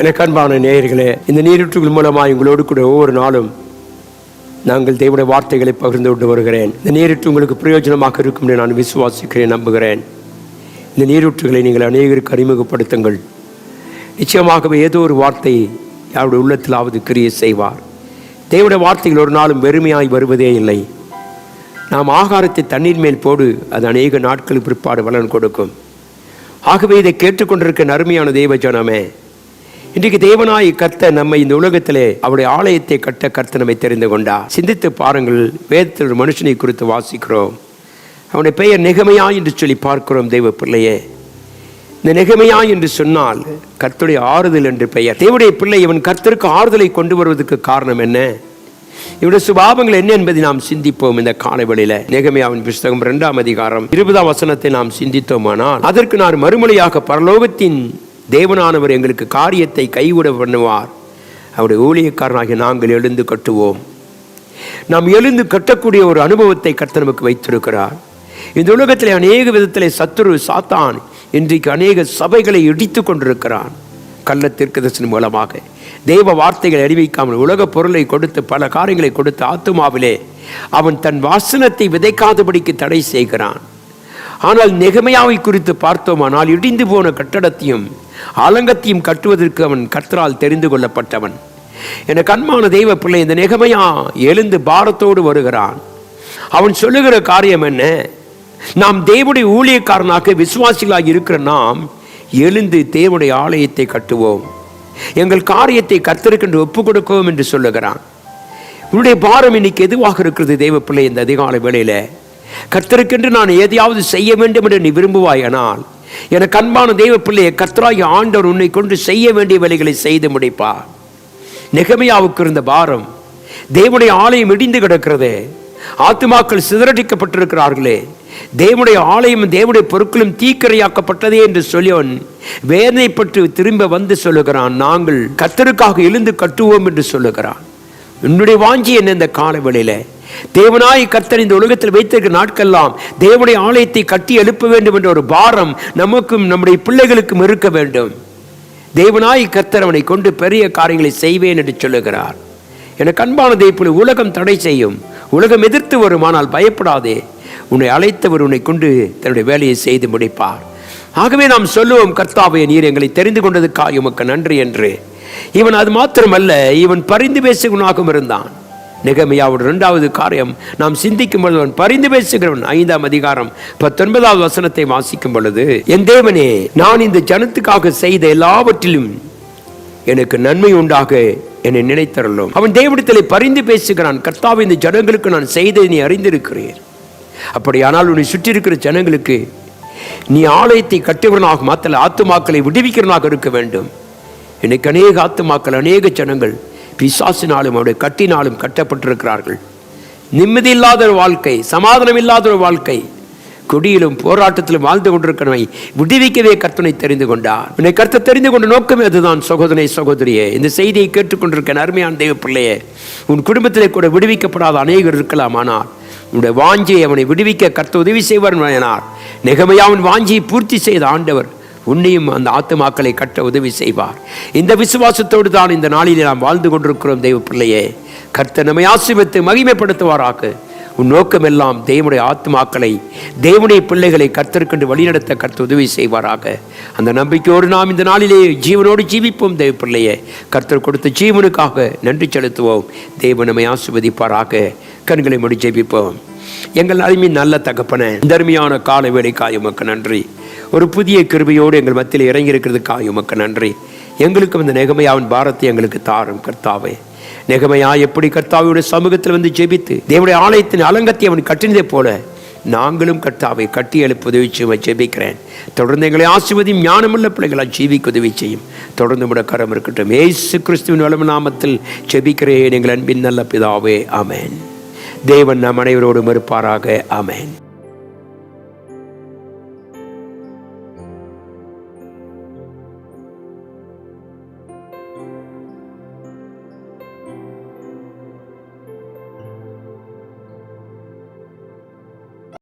எனக்கு அன்பான நேயர்களே இந்த நீரூற்றுகள் மூலமாக உங்களோடு கூட ஒவ்வொரு நாளும் நாங்கள் தேவனுடைய வார்த்தைகளை பகிர்ந்து கொண்டு வருகிறேன். இந்த நீரூற்று உங்களுக்கு பிரயோஜனமாக இருக்கும் என்று நான் விசுவாசிக்கிறேன் நம்புகிறேன். இந்த நீரூற்றுகளை நீங்கள் அநேகருக்கு அறிமுகப்படுத்துங்கள். நிச்சயமாகவே ஏதோ ஒரு வார்த்தை யாருடைய உள்ளத்திலாவது கிரியை செய்வார். தேவனுடைய வார்த்தைகள் ஒரு நாளும் வெறுமையாய் வருவதே இல்லை. நாம் ஆகாரத்தை தண்ணீர் மேல் போடு அது அநேக நாட்களுக்கு பிற்பாடு வளன் கொடுக்கும். ஆகவே இதை கேட்டுக்கொண்டிருக்க அருமையான தெய்வ ஜனமே இன்றைக்கு தேவனாய் கத்த நம்மை இந்த உலகத்திலே அவருடைய ஆலயத்தை கட்ட கர்த்த நம்மை தெரிந்து கொண்டா சிந்தித்து பாருங்கள் வேதத்தில் ஒரு மனுஷனை குறித்து வாசிக்கிறோம். அவனுடைய பெயர் நெகமையா என்று சொல்லி பார்க்கிறோம் தெய்வ பிள்ளையே. இந்த நெகமையா என்று சொன்னால் கர்த்தருடைய ஆறுதல் என்று பெயர். தேவடைய பிள்ளை இவன் கர்த்தருக்கு ஆறுதலை கொண்டு வருவதற்கு காரணம் என்ன? இவருடைய சுபாவங்கள் என்ன என்பதை நாம் சிந்திப்போம் இந்த காலவெளியில நெகமையாவின் புஸ்தகம் இரண்டாம் அதிகாரம் இருபதாம் வசனத்தை நாம் சிந்தித்தோமானால் அதற்கு நான் மறுமொழியாக பரலோகத்தின் தேவனானவர் எங்களுக்கு காரியத்தை கைவிட பண்ணுவார். அவருடைய ஊழியக்காரனாகிய நாங்கள் எழுந்து கட்டுவோம். நாம் எழுந்து கட்டக்கூடிய ஒரு அனுபவத்தை கர்த்தர் நமக்கு வைத்திருக்கிறார். இந்த உலகத்திலே அநேக விதத்திலே சத்துரு சாத்தான் இன்றைக்கு அநேக சபைகளை இடித்து கொண்டிருக்கிறான் கள்ளத்திற்கு தரிசனம் மூலமாக. தெய்வ வார்த்தைகளை அறிவிக்காமல் உலக பொருளை கொடுத்து பல காரியங்களை கொடுத்து ஆத்துமாவிலே அவன் தன் வாசனத்தை விதைக்காதபடிக்கு தடை செய்கிறான். ஆனால் நெகமையாவை குறித்து பார்த்தோமானால் இடிந்து போன கட்டடத்தையும் அலங்கத்தையும் கட்டுவதற்கு அவன் கர்த்தரால் தெரிந்து கொள்ளப்பட்டவன். என கண்மான தெய்வ பிள்ளை இந்த நெகமையா எழுந்து பாரத்தோடு வருகிறான். அவன் சொல்லுகிற காரியம் என்ன? நாம் தேவனுடைய ஊழியக்காரனாக விசுவாசிகளாக இருக்கிற நாம் எழுந்து தேவனுடைய ஆலயத்தை கட்டுவோம். எங்கள் காரியத்தை கத்திருக்கின்ற ஒப்பு கொடுக்கவும் என்று சொல்லுகிறான். உன்னுடைய பாரம் இன்னைக்கு எதுவாக இருக்கிறது தெய்வ பிள்ளை இந்த அதிகாலை வேளையில? கர்த்தருக்கென்று நான் எதையாவது செய்ய வேண்டும் என்று நீ விரும்புவாயானால் எனக்கு அன்பான தெய்வ பிள்ளையை கர்த்தராகி ஆண்டவர் உன்னை கொண்டு செய்ய வேண்டிய வேலைகளை செய்து முடிப்பா. நெகமையாவுக்கு இருந்த பாரம் தேவனுடைய ஆலயம் இடிந்து கிடக்கிறது. ஆத்துமாக்கள் சிதறடிக்கப்பட்டிருக்கிறார்களே. தேவனுடைய ஆலயம் தேவனுடைய பொருட்களும் தீக்கரையாக்கப்பட்டதே என்று சொல்லி அவன் வேதனைப்பட்டு திரும்ப வந்து சொல்லுகிறான். நாங்கள் கத்தருக்காக எழுந்து கட்டுவோம் என்று சொல்லுகிறான். என்னுடைய வாஞ்சி என்ன இந்த காலவெளியில? தேவனாய் கர்த்தர் இந்த உலகத்தில் வைத்திருக்கிற நாட்கெல்லாம் தேவனுடைய ஆலயத்தை கட்டி எழுப்ப வேண்டும் என்ற ஒரு பாரம் நமக்கும் நம்முடைய பிள்ளைகளுக்கும் இருக்க வேண்டும். தேவனாய் கர்த்தர் அவனை கொண்டு பெரிய காரியங்களை செய்வேன் என்று சொல்லுகிறார். எனக்கு அன்பான தெய்வத்தில் உலகம் தடை செய்யும். உலகம் எதிர்த்து வரும் ஆனால் பயப்படாதே. உன்னை அழைத்தவர் உன்னை கொண்டு தன்னுடைய வேலையை செய்து முடிப்பார். ஆகவே நாம் சொல்லுவோம் கர்த்தாவைய நீர் எங்களை தெரிந்து கொண்டதுக்காக உமக்கு நன்றி என்று. இவன் அது மாத்திரமல்ல இவன் பரிந்து பேசுகுணாகவும் இருந்தான். நிகமையாவோட ரெண்டாவது காரியம் நாம் சிந்திக்கும் பொழுது அவன் பரிந்து பேசுகிறவன். ஐந்தாம் அதிகாரம் பத்தொன்பதாவது வசனத்தை வாசிக்கும் பொழுது என் தேவனே நான் இந்த ஜனத்துக்காக செய்த எல்லாவற்றிலும் எனக்கு நன்மை உண்டாக என்னை நினைத்தரலும் அவன் தேவனிடத்திலே பரிந்து பேசுகிறான் கர்த்தாவை இந்த ஜனங்களுக்கு நான் செய்ததை நீ அறிந்திருக்கிறேன் அப்படியானால் உன்னை சுற்றி இருக்கிற ஜனங்களுக்கு நீ ஆலயத்தை கட்டுவனாக மாத்தல ஆத்துமாக்களை விடுவிக்கிறனாக இருக்க வேண்டும். எனக்கு அநேக ஆத்துமாக்கள் அநேக ஜனங்கள் பிசாசினாலும் அவருடைய கட்டினாலும் கட்டப்பட்டிருக்கிறார்கள். நிம்மதி இல்லாத ஒரு வாழ்க்கை சமாதானம் இல்லாத ஒரு வாழ்க்கை குடியிலும் போராட்டத்திலும் வாழ்ந்து கொண்டிருக்கிறவை விடுவிக்கவே கற்பனை தெரிந்து கொண்டார். உன்னை கருத்தை தெரிந்து கொண்ட நோக்கமே அதுதான். சகோதரனை சகோதரியே இந்த செய்தியை கேட்டுக்கொண்டிருக்க அருமையான தெய்வ பிள்ளையே உன் குடும்பத்திலே கூட விடுவிக்கப்படாத அநேகர் இருக்கலாம். ஆனால் உன்னுடைய வாஞ்சியை அவனை விடுவிக்க கர்த்த உதவி செய்வார் எனார் அவன் வாஞ்சியை பூர்த்தி செய்த ஆண்டவர் உன்னையும் அந்த ஆத்துமாக்களை கட்ட உதவி செய்வார். இந்த விசுவாசத்தோடு தான் இந்த நாளில் நாம் வாழ்ந்து கொண்டிருக்கிறோம் தெய்வ பிள்ளையே. கர்த்த நம்மை ஆசிர்வத்து மகிமைப்படுத்துவாராக. உன் நோக்கமெல்லாம் தேவனுடைய ஆத்மாக்களை தேவனுடைய பிள்ளைகளை கர்த்தற்கென்று வழிநடத்த கர்த்த உதவி செய்வாராக. அந்த நம்பிக்கையோடு நாம் இந்த நாளிலே ஜீவனோடு ஜீவிப்போம் தேவ பிள்ளையே. கர்த்தர் கொடுத்த ஜீவனுக்காக நன்றி செலுத்துவோம். தேவ நம்மை ஆசிர்வதிப்பாராக. கண்களை முடி ஜெபிப்போம். எங்கள் அருமையின் நல்ல தகப்பன இந்தருமையான கால வேலைக்காய் உமக்கு நன்றி. ஒரு புதிய கிருபையோடு எங்கள் மத்தியில் இறங்கி இருக்கிறதுக்காக உமக்கு நன்றி. எங்களுக்கும் இந்த நெகமையாவின் பாரத்தை எங்களுக்கு தாரும் கர்த்தாவே. நெகமையா எப்படி கர்த்தாவையுடைய சமூகத்தில் வந்து ஜெபித்து தேவனுடைய ஆலயத்தின் அலங்கத்தை அவன் கட்டினதை போல நாங்களும் கர்த்தாவை கட்டி எழுப்பு உதவி செய்ய ஜெபிக்கிறேன். தொடர்ந்து எங்களை ஆசிர்வதியும் ஞானமுள்ள பிள்ளைகளால் ஜீவிக்க உதவி செய்யும். தொடர்ந்து முட கரம் இருக்கட்டும். ஏசு கிறிஸ்துவின் வளம நாமத்தில் ஜெபிக்கிறேன் எங்கள் அன்பின் நல்ல பிதாவே. அமேன் தேவன் நம் அனைவரோடும் இருப்பாராக. அமேன்